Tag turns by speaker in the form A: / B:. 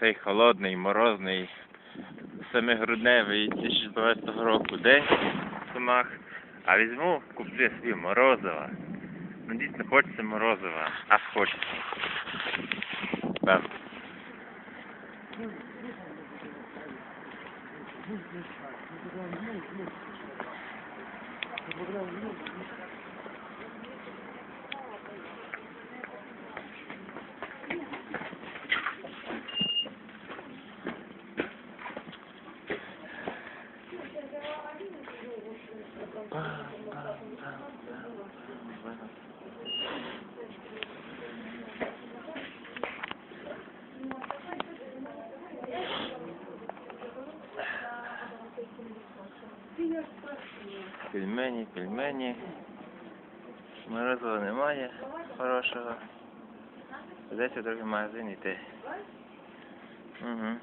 A: цей холодний, морозний, семигрудневий 2012 року день в Сумах, а візьму, куплю собі морозива. Ну дійсно хочеться морозива, аж хочеться. Так. Пельмені, пельмені. Морозива немає хорошого. Десь у другий магазин йти. Угу.